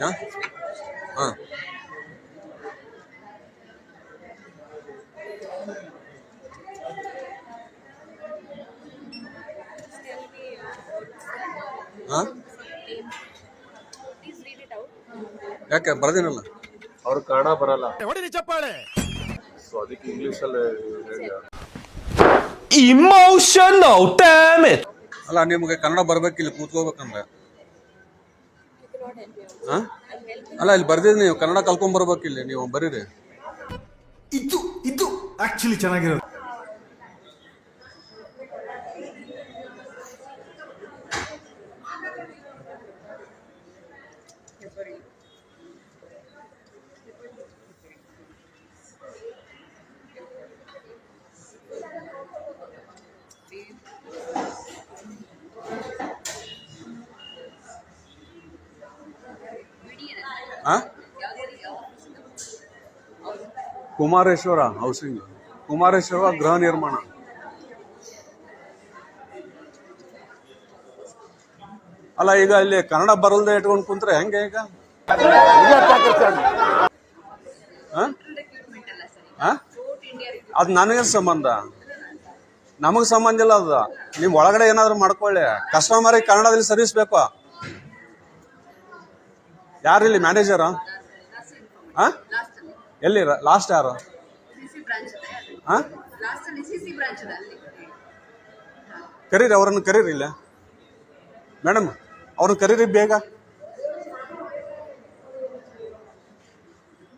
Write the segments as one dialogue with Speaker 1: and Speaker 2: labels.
Speaker 1: ಹಾಂ ಹಾಂ ಹಾಂ ಯಾಕೆ ಬರ್ದಿನಲ್ಲ
Speaker 2: ಅವ್ರು ಕನ್ನಡ ಬರಲ್ಲ.
Speaker 3: ಹೊಡಿರಿ ಚಪ್ಪಾಳೆ.
Speaker 2: ಸೊ ಅದಕ್ಕೆ ಇಂಗ್ಲಿಷ್ ಅಲ್ಲಿ
Speaker 4: ಇಮೋಷನ್!
Speaker 1: ಅಲ್ಲ ನಿಮಗೆ ಕನ್ನಡ ಬರ್ಬೇಕಿಲ್ಲ ಕೂತ್ಕೋಬೇಕಂದ್ರೆ. ಅಲ್ಲ ಇಲ್ಲಿ ಬರ್ದಿದ್ದೀನಿ ನೀವು ಕನ್ನಡ ಕಲ್ಕೊಂಬರ್ಬೇಕಿಲ್ಲ ನೀವು ಬರೀರಿ.
Speaker 3: ಇದು ಇದು ಆಕ್ಚುಲಿ ಚೆನ್ನಾಗಿರೋದು.
Speaker 1: ಕುಮಾರೇಶ್ವರ ಹೌಸಿಂಗ್. ಕುಮಾರೇಶ್ವರ ಗೃಹ ನಿರ್ಮಾಣ. ಅಲ್ಲ, ಈಗ ಇಲ್ಲಿ ಕನ್ನಡ ಬರಲ್ದೆ ಇಟ್ಕೊಂಡು ಕುಂತ್ರೆ ಹೆಂಗೆ ಈಗ? ಅದು ನನಗೆ ಸಂಬಂಧ. ನಮಗೆ ಸಂಬಂಧ ಇಲ್ಲ ಅದು. ನೀವು ಒಳಗಡೆ ಏನಾದ್ರು ಮಾಡ್ಕೊಳ್ಳಿ. ಕಸ್ಟಮರಿಗೆ ಕನ್ನಡದಲ್ಲಿ ಸರ್ವಿಸ್ ಬೇಕು ಯಾರಿಲ್ಲಿ ಮ್ಯಾನೇಜರು ಹಾ ಎಲ್ಲಿ ಲಾಸ್ಟ್ ಯಾರು? ಹಾ ಕರೀರಿ ಅವರನ್ನು ಕರೀರಿ ಇಲ್ಲ. ಮೇಡಮ್ ಅವ್ರನ್ನ ಕರೀರಿ ಬೇಗ.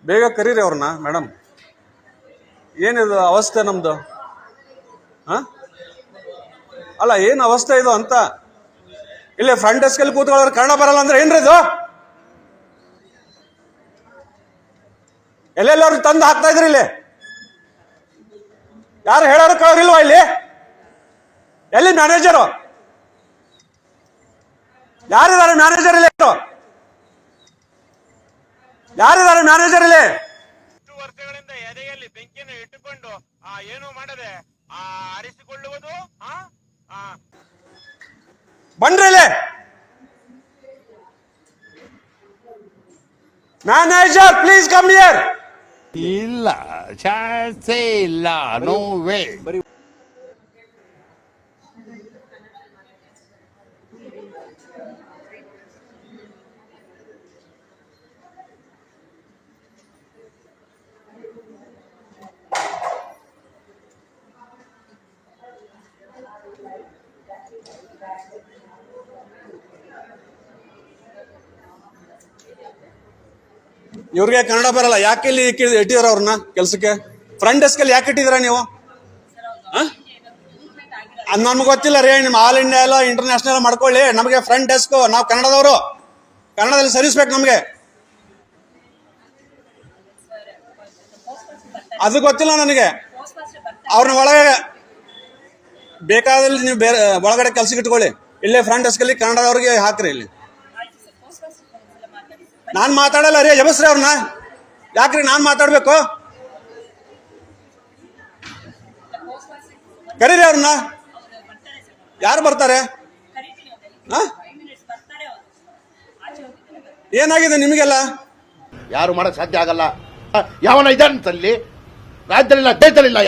Speaker 1: ಬೇಗ ಕರೀರಿ ಅವ್ರನ್ನ ಮೇಡಮ್. ಏನಿದು ಅವಸ್ಥೆ ನಮ್ದು? ಹಾ ಅಲ್ಲ ಏನು ಅವಸ್ಥೆ ಇದು ಅಂತ? ಇಲ್ಲೇ ಫ್ರಂಟ್ ಡೆಸ್ಕಲ್ಲಿ ಕೂತ್ಕೊಳ್ಳೋರು ಕನ್ನಡ ಬರಲ್ಲ ಅಂದ್ರೆ ಏನ್ರಿ ಇದು? ಎಲ್ಲೆಲ್ಲವ್ರು ತಂದು ಹಾಕ್ತಾ ಇದ್ರಿ ಇಲ್ಲಿ? ಯಾರು ಹೇಳೋರು ಕೇಳೋರಿಲ್ವಾ ಇಲ್ಲಿ? ಎಲ್ಲಿ ಮ್ಯಾನೇಜರು ಯಾರಿದ್ದಾರೆ ಮ್ಯಾನೇಜರ್ ಇಲ್ಲಿ? ಯಾರಿದ್ದಾರೆ ಮ್ಯಾನೇಜರ್ ಇಲ್ಲಿ?
Speaker 5: ವರ್ಷಗಳಿಂದ ಎದೆಯಲ್ಲಿ ಬೆಂಕಿಯನ್ನು ಇಟ್ಟುಕೊಂಡು ಆ ಏನು ಮಾಡದೆ ಆರಿಸಿಕೊಳ್ಳುವುದು ಆ
Speaker 1: ಬನ್ರಿ ಇಲ್ಲಿ. ಮ್ಯಾನೇಜರ್ ಪ್ಲೀಸ್ ಕಮ್ ಹಿಯರ್
Speaker 6: ಇಲ್ಲ ಚಾನ್ಸೇ ಇಲ್ಲ ನೋ ವೇ
Speaker 1: ಇವ್ರಿಗೆ ಕನ್ನಡ ಬರಲ್ಲ. ಯಾಕೆ ಇಲ್ಲಿ ಇಟ್ಟಿದಾರ ಅವ್ರನ್ನ ಕೆಲ್ಸಕ್ಕೆ? ಫ್ರಂಟ್ ಡೆಸ್ಕ್ ಅಲ್ಲಿ ಯಾಕೆ ಇಟ್ಟಿದ್ರ ನೀವು? ನಮ್ಗೆ ಗೊತ್ತಿಲ್ಲ ರೀ, ನಿಮ್ಮ ಆಲ್ ಇಂಡಿಯಾ ಎಲ್ಲ ಇಂಟರ್ನ್ಯಾಷನಲ್ ಮಾಡ್ಕೊಳ್ಳಿ. ನಮಗೆ ಫ್ರಂಟ್ ಡೆಸ್ಕ್ ನಾವು ಕನ್ನಡದವರು. ಕನ್ನಡದಲ್ಲಿ ಸರ್ವಿಸ್ ಬೇಕು ನಮಗೆ. ಅದು ಗೊತ್ತಿಲ್ಲ ನನಗೆ. ಅವ್ರನ್ನ ಒಳಗೆ ಬೇಕಾದಲ್ಲಿ ನೀವು ಬೇರೆ ಒಳಗಡೆ ಕೆಲ್ಸಕ್ಕೆ ಇಟ್ಕೊಳ್ಳಿ. ಇಲ್ಲೇ ಫ್ರಂಟ್ ಡೆಸ್ಕ್ ಅಲ್ಲಿ ಕನ್ನಡದವ್ರಿಗೆ ಹಾಕ್ರಿ ಇಲ್ಲಿ. ನಾನ್ ಮಾತಾಡಲ್ಲ ರೀ ಯಮಸ್ರಿ ಅವ್ರನ್ನ. ಯಾಕ್ರಿ ನಾನ್ ಮಾತಾಡ್ಬೇಕು? ಕರೀರಿ ಅವ್ರನ್ನ. ಯಾರು ಬರ್ತಾರೆ? ಏನಾಗಿದೆ ನಿಮಗೆಲ್ಲ?
Speaker 6: ಯಾರು ಮಾಡಕ್ ಸಾಧ್ಯ ಆಗಲ್ಲ. ಯಾವನ ಇದಂತಲ್ಲಿ ರಾಜ್ಯದಲ್ಲಿಲ್ಲ ದೇಶದಲ್ಲಿಲ್ಲ.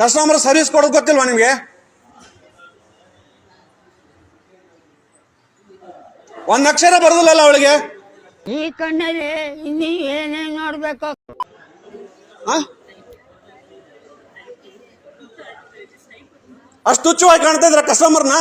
Speaker 1: ಕಸ್ಟಮರ್ ಸರ್ವಿಸ್ ಕೊಡೋದು ಗೊತ್ತಿಲ್ವಾ ನಿಮ್ಗೆ? ಒಂದ್ ಅಕ್ಷರ ಬರೋದಿಲ್ಲಲ್ಲ ಅವಳಿಗೆ?
Speaker 7: ಈ ಕಣ್ಣಲ್ಲಿ ಇನ್ನಿ ಏನೇ ನೋಡ್ಬೇಕು?
Speaker 1: ಅಷ್ಟು ತುಚ್ಛವಾಗಿ ಕಾಣ್ತಾ ಇದ್ರ ಕಸ್ಟಮರ್ನ